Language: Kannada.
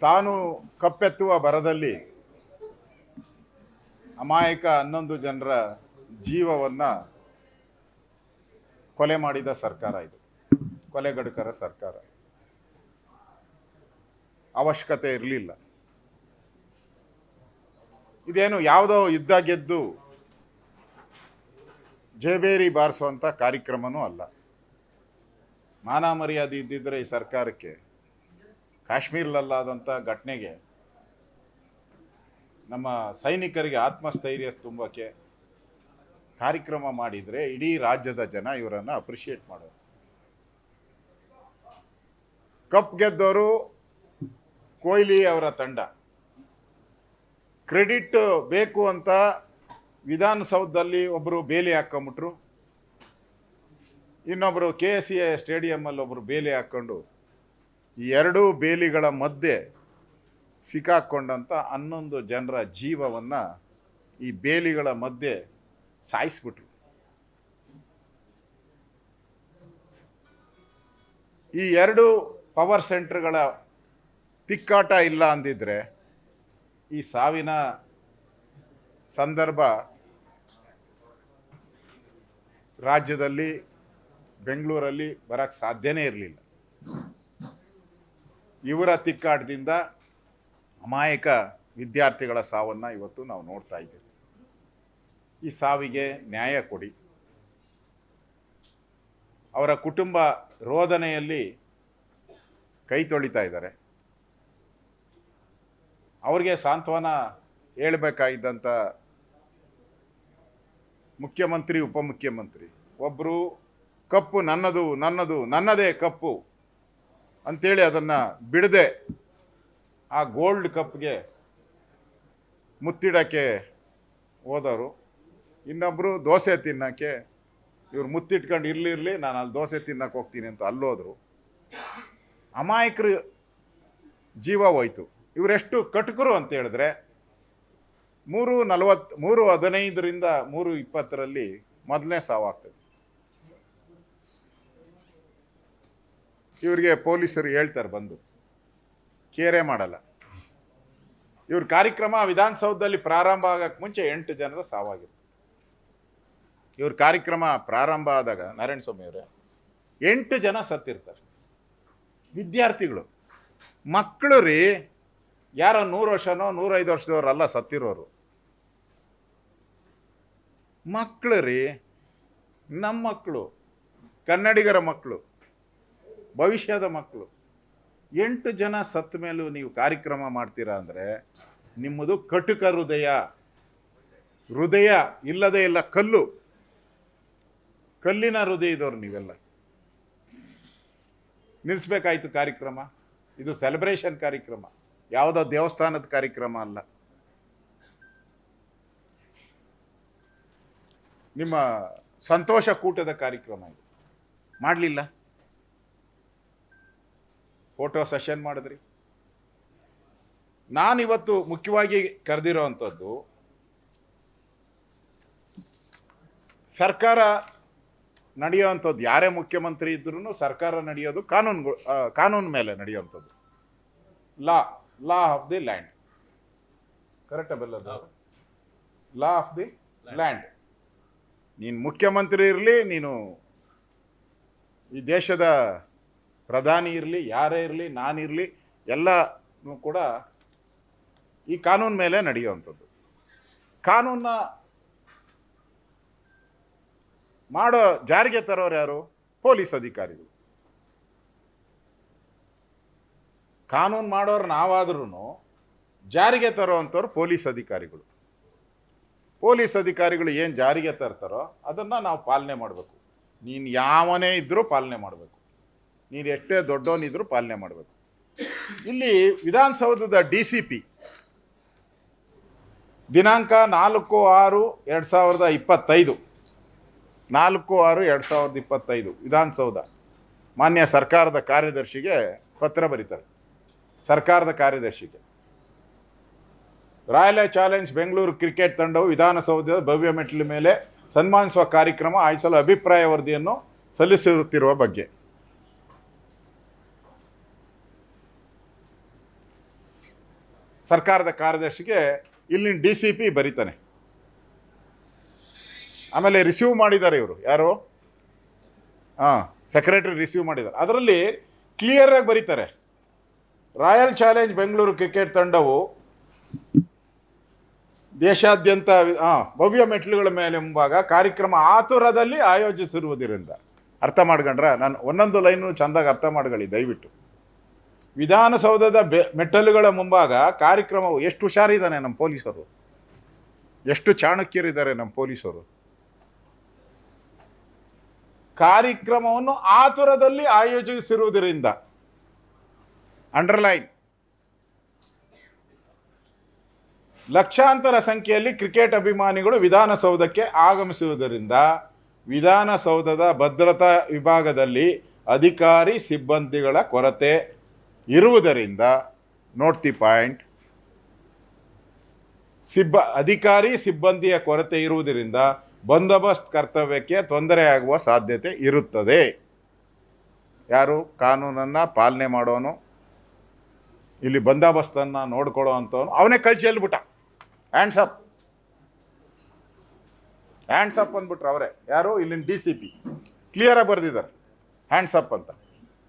ತಾನು ಕಪ್ಪೆತ್ತುವ ಬರದಲ್ಲಿ ಅಮಾಯಕ ಹನ್ನೊಂದು ಜನರ ಜೀವವನ್ನು ಕೊಲೆ ಮಾಡಿದ ಸರ್ಕಾರ ಇದು. ಕೊಲೆಗಡುಕರ ಸರ್ಕಾರ. ಅವಶ್ಯಕತೆ ಇರಲಿಲ್ಲ. ಇದೇನು ಯಾವುದೋ ಯುದ್ಧ ಗೆದ್ದು ಜೇಬೇರಿ ಬಾರಿಸುವಂಥ ಕಾರ್ಯಕ್ರಮನೂ ಅಲ್ಲ. ಮಾನ ಮರ್ಯಾದೆ ಇದ್ದಿದ್ರೆ ಈ ಸರ್ಕಾರಕ್ಕೆ ಕಾಶ್ಮೀರದಲ್ಲಾದಂಥ ಘಟನೆಗೆ ನಮ್ಮ ಸೈನಿಕರಿಗೆ ಆತ್ಮಸ್ಥೈರ್ಯ ತುಂಬಕ್ಕೆ ಕಾರ್ಯಕ್ರಮ ಮಾಡಿದರೆ ಇಡೀ ರಾಜ್ಯದ ಜನ ಇವರನ್ನು ಅಪ್ರಿಷಿಯೇಟ್ ಮಾಡೋರು. ಕಪ್ ಗೆದ್ದವರು ಕೊಹ್ಲಿ ಅವರ ತಂಡ. ಕ್ರೆಡಿಟ್ ಬೇಕು ಅಂತ ವಿಧಾನಸೌಧದಲ್ಲಿ ಒಬ್ಬರು ಬೇಲಿ ಹಾಕೊಂಬಿಟ್ರು. ಇನ್ನೊಬ್ಬರು ಕೆ ಎಸ್ ಎ ಸ್ಟೇಡಿಯಮ್ಮಲ್ಲಿ ಒಬ್ಬರು ಬೇಲಿ ಹಾಕ್ಕೊಂಡು ಎರಡೂ ಬೇಲಿಗಳ ಮಧ್ಯೆ ಸಿಕ್ಕಾಕ್ಕೊಂಡಂಥ ಹನ್ನೊಂದು ಜನರ ಜೀವವನ್ನು ಈ ಬೇಲಿಗಳ ಮಧ್ಯೆ ಸಾಯಿಸ್ಬಿಟ್ರು. ಈ ಎರಡು ಪವರ್ ಸೆಂಟರ್ಗಳ ತಿಕ್ಕಾಟ ಇಲ್ಲ ಅಂದಿದ್ರೆ ಈ ಸಾವಿನ ಸಂದರ್ಭ ರಾಜ್ಯದಲ್ಲಿ, ಬೆಂಗಳೂರಲ್ಲಿ ಬರಕ್ಕೆ ಸಾಧ್ಯನೇ ಇರಲಿಲ್ಲ. ಇವರ ತಿಕ್ಕಾಟದಿಂದ ಅಮಾಯಕ ವಿದ್ಯಾರ್ಥಿಗಳ ಸಾವನ್ನು ಇವತ್ತು ನಾವು ನೋಡ್ತಾ ಇದ್ದೇವೆ. ಈ ಸಾವಿಗೆ ನ್ಯಾಯ ಕೊಡಿ. ಅವರ ಕುಟುಂಬ ರೋದನೆಯಲ್ಲಿ ಕೈ ತೊಳಿತಾ ಇದ್ದಾರೆ. ಅವ್ರಿಗೆ ಸಾಂತ್ವನ ಹೇಳಬೇಕಾಗಿದ್ದಂಥ ಮುಖ್ಯಮಂತ್ರಿ, ಉಪಮುಖ್ಯಮಂತ್ರಿ ಒಬ್ಬರು ಕಪ್ಪು ನನ್ನದು ನನ್ನದು, ನನ್ನದೇ ಕಪ್ಪು. ಅಂತೇಳಿ ಅದನ್ನು ಬಿಡದೆ ಆ ಗೋಲ್ಡ್ ಕಪ್ಗೆ ಮುತ್ತಿಡೋಕ್ಕೆ ಹೋದವರು. ಇನ್ನೊಬ್ಬರು ದೋಸೆ ತಿನ್ನೋಕ್ಕೆ ಇವ್ರು ಮುತ್ತಿಟ್ಕೊಂಡು ಇರಲಿ, ನಾನು ಅಲ್ಲಿ ದೋಸೆ ತಿನ್ನಕ್ಕೆ ಹೋಗ್ತೀನಿ ಅಂತ ಅಲ್ಲೋದ್ರು. ಅಮಾಯಕರು ಜೀವ ಹೋಯ್ತು. ಇವರೆಷ್ಟು ಕಟುಕರು ಅಂತ ಹೇಳಿದ್ರೆ ಮೂರು ನಲವತ್ತು, ಮೂರು ಹದಿನೈದರಿಂದ ಮೂರು ಇಪ್ಪತ್ತರಲ್ಲಿ ಮೊದಲನೇ ಸಾವಾಗ್ತದೆ. ಇವರಿಗೆ ಪೊಲೀಸರು ಹೇಳ್ತಾರೆ ಬಂದು. ಕೇರೆ ಮಾಡಲ್ಲ. ಇವ್ರ ಕಾರ್ಯಕ್ರಮ ವಿಧಾನಸೌಧದಲ್ಲಿ ಪ್ರಾರಂಭ ಆಗಕ್ಕೆ ಮುಂಚೆ ಎಂಟು ಜನರ ಸಾವಾಗಿತ್ತು. ಇವ್ರ ಕಾರ್ಯಕ್ರಮ ಪ್ರಾರಂಭ ಆದಾಗ, ನಾರಾಯಣ ಸ್ವಾಮಿ ಅವರೇ, ಎಂಟು ಜನ ಸತ್ತಿರ್ತಾರೆ. ವಿದ್ಯಾರ್ಥಿಗಳು. ಮಕ್ಕಳು ರೀ, ಯಾರೋ ನೂರು ವರ್ಷನೋ, ನೂರೈದು ವರ್ಷದವ್ರಲ್ಲ ಸತ್ತಿರೋರು. ಮಕ್ಕಳು ರೀ ನಮ್ಮ ಮಕ್ಕಳು ಕನ್ನಡಿಗರ ಮಕ್ಕಳು ಭವಿಷ್ಯದ ಮಕ್ಕಳು. ಎಂಟು ಜನ ಸತ್ತ ಮೇಲೂ ನೀವು ಕಾರ್ಯಕ್ರಮ ಮಾಡ್ತೀರಾ ಅಂದರೆ ನಿಮ್ಮದು ಕಟುಕ ಹೃದಯ ಹೃದಯ ಇಲ್ಲದೇ ಇಲ್ಲ, ಕಲ್ಲು. ಕಲ್ಲಿನ ಹೃದಯ ನೀವೆಲ್ಲ. ನಿಲ್ಲಿಸ್ಬೇಕಾಯ್ತು ಕಾರ್ಯಕ್ರಮ? ಇದು ಸೆಲೆಬ್ರೇಷನ್ ಕಾರ್ಯಕ್ರಮ. ಯಾವುದೋ ದೇವಸ್ಥಾನದ ಕಾರ್ಯಕ್ರಮ ಅಲ್ಲ. ನಿಮ್ಮ ಸಂತೋಷ ಕೂಟದ ಕಾರ್ಯಕ್ರಮ ಇದು. ಮಾಡಲಿಲ್ಲ? ಫೋಟೋ ಸೆಷನ್ ಮಾಡಿದ್ರಿ. ನಾನಿವತ್ತು ಮುಖ್ಯವಾಗಿ ಕರೆದಿರೋ ಅಂಥದ್ದು ಸರ್ಕಾರ ನಡೆಯುವಂಥದ್ದು ಯಾರೇ ಮುಖ್ಯಮಂತ್ರಿ ಇದ್ರೂ ಸರ್ಕಾರ ನಡೆಯೋದು ಕಾನೂನು ಕಾನೂನು ಮೇಲೆ ನಡೆಯುವಂಥದ್ದು law law of the land. Correct ಬೆಲ್ಲದು? Law of the land. ನೀನು ಮುಖ್ಯಮಂತ್ರಿ ಇರಲಿ ನೀನು ಈ ದೇಶದ ಪ್ರಧಾನಿ ಇರಲಿ, ಯಾರೇ ಇರಲಿ ನಾನಿರಲಿ ಎಲ್ಲ ಕೂಡ ಈ ಕಾನೂನು ಮೇಲೆ ನಡೆಯುವಂಥದ್ದು. ಕಾನೂನ ಮಾಡೋ ಜಾರಿಗೆ ತರೋರು ಯಾರು? ಪೊಲೀಸ್ ಅಧಿಕಾರಿಗಳು. ಕಾನೂನು ಮಾಡೋರು ನಾವಾದ್ರೂ ಜಾರಿಗೆ ತರೋವಂಥವ್ರು ಪೊಲೀಸ್ ಅಧಿಕಾರಿಗಳು. ಪೊಲೀಸ್ ಅಧಿಕಾರಿಗಳು ಏನು ಜಾರಿಗೆ ತರ್ತಾರೋ ಅದನ್ನು ನಾವು ಪಾಲನೆ ಮಾಡಬೇಕು. ನೀನು ಯಾವನೇ ಇದ್ದರೂ ಪಾಲನೆ ಮಾಡಬೇಕು. ನೀನು ಎಷ್ಟೇ ದೊಡ್ಡವನಿದ್ರೂ ಪಾಲನೆ ಮಾಡಬೇಕು. ಇಲ್ಲಿ ವಿಧಾನಸೌಧದ ಡಿ ಸಿ ಪಿ ದಿನಾಂಕ ನಾಲ್ಕು ಆರು ಎರಡು ಸಾವಿರದ ಇಪ್ಪತ್ತೈದು. ನಾಲ್ಕು ಆರು ಎರಡು ಸಾವಿರದ ಇಪ್ಪತ್ತೈದು ವಿಧಾನಸೌಧ. ಮಾನ್ಯ ಸರ್ಕಾರದ ಕಾರ್ಯದರ್ಶಿಗೆ ಪತ್ರ ಬರೀತಾರೆ. ಸರ್ಕಾರದ ಕಾರ್ಯದರ್ಶಿಗೆ. ರಾಯಲ್ ಚಾಲೆಂಜ್ ಬೆಂಗಳೂರು ಕ್ರಿಕೆಟ್ ತಂಡವು ವಿಧಾನಸೌಧದ ಭವ್ಯ ಮೆಟ್ಟಿಲು ಮೇಲೆ ಸನ್ಮಾನಿಸುವ ಕಾರ್ಯಕ್ರಮ ಆಯೋಜಿಸಲು ಅಭಿಪ್ರಾಯ ವರದಿಯನ್ನು ಸಲ್ಲಿಸುತ್ತಿರುವ ಬಗ್ಗೆ. ಸರ್ಕಾರದ ಕಾರ್ಯದರ್ಶಿಗೆ ಇಲ್ಲಿನ ಡಿ ಸಿ ಪಿ ಬರೀತಾನೆ. ಆಮೇಲೆ ರಿಸೀವ್ ಮಾಡಿದ್ದಾರೆ ಇವರು. ಯಾರು? ಹಾಂ ಸೆಕ್ರೆಟರಿ ರಿಸೀವ್ ಮಾಡಿದ್ದಾರೆ. ಅದರಲ್ಲಿ ಕ್ಲಿಯರಾಗಿ ಬರೀತಾರೆ. ರಾಯಲ್ ಚಾಲೆಂಜ್ ಬೆಂಗಳೂರು ಕ್ರಿಕೆಟ್ ತಂಡವು ದೇಶಾದ್ಯಂತ ಭವ್ಯ ಮೆಟ್ಲುಗಳ ಮೇಲೆ ಮುಂಭಾಗ ಕಾರ್ಯಕ್ರಮ ಆತುರದಲ್ಲಿ ಆಯೋಜಿಸಿರುವುದರಿಂದ. ಅರ್ಥ ಮಾಡ್ಕೊಂಡ್ರ? ನಾನು ಒಂದೊಂದು ಲೈನು ಚಂದಾಗಿ ಅರ್ಥ ಮಾಡ್ಕೊಳ್ಳಿ, ದಯವಿಟ್ಟು. ವಿಧಾನಸೌಧದ ಬೆ, ಮೆಟ್ಟಲುಗಳ ಮುಂಭಾಗ ಕಾರ್ಯಕ್ರಮವು ಎಷ್ಟು ಹುಷಾರಿದ್ದಾನೆ ನಮ್ಮ ಪೊಲೀಸರು? ಎಷ್ಟು ಚಾಣಕ್ಯರಿದ್ದಾರೆ ನಮ್ಮ ಪೊಲೀಸರು? ಕಾರ್ಯಕ್ರಮವನ್ನು ಆತುರದಲ್ಲಿ ಆಯೋಜಿಸಿರುವುದರಿಂದ. ಅಂಡರ್ಲೈನ್. ಲಕ್ಷಾಂತರ ಸಂಖ್ಯೆಯಲ್ಲಿ ಕ್ರಿಕೆಟ್ ಅಭಿಮಾನಿಗಳು ವಿಧಾನಸೌಧಕ್ಕೆ ಆಗಮಿಸುವುದರಿಂದ ವಿಧಾನಸೌಧದ ಭದ್ರತಾ ವಿಭಾಗದಲ್ಲಿ ಅಧಿಕಾರಿ, ಸಿಬ್ಬಂದಿಗಳ ಕೊರತೆ ಇರುವುದರಿಂದ ನೋಟ್ ದಿ ಪಾಯಿಂಟ್, ಸಿಬ್ಬ, ಅಧಿಕಾರಿ ಸಿಬ್ಬಂದಿಯ ಕೊರತೆ ಇರುವುದರಿಂದ ಬಂದೋಬಸ್ತ್ ಕರ್ತವ್ಯಕ್ಕೆ ತೊಂದರೆಯಾಗುವ ಸಾಧ್ಯತೆ ಇರುತ್ತದೆ. ಯಾರು? ಕಾನೂನನ್ನು ಪಾಲನೆ ಮಾಡೋನು, ಇಲ್ಲಿ ಬಂದೋಬಸ್ತನ್ನು ನೋಡ್ಕೊಳ್ಳೋ ಅಂಥವನು, ಅವನೇ ಕಲ್ಚಿ ಹೇಳ್ಬಿಟ್ಟ ಹ್ಯಾಂಡ್ಸ್ ಅಪ್ ಹ್ಯಾಂಡ್ಸ್ ಅಪ್ ಅಂದ್ಬಿಟ್ರು ಅವರೇ. ಯಾರು? ಇಲ್ಲಿನ ಡಿ ಸಿ ಪಿ ಕ್ಲಿಯರಾಗಿ ಬರೆದಿದ್ದಾರೆ. ಹ್ಯಾಂಡ್ಸ್ ಅಪ್ ಅಂತ.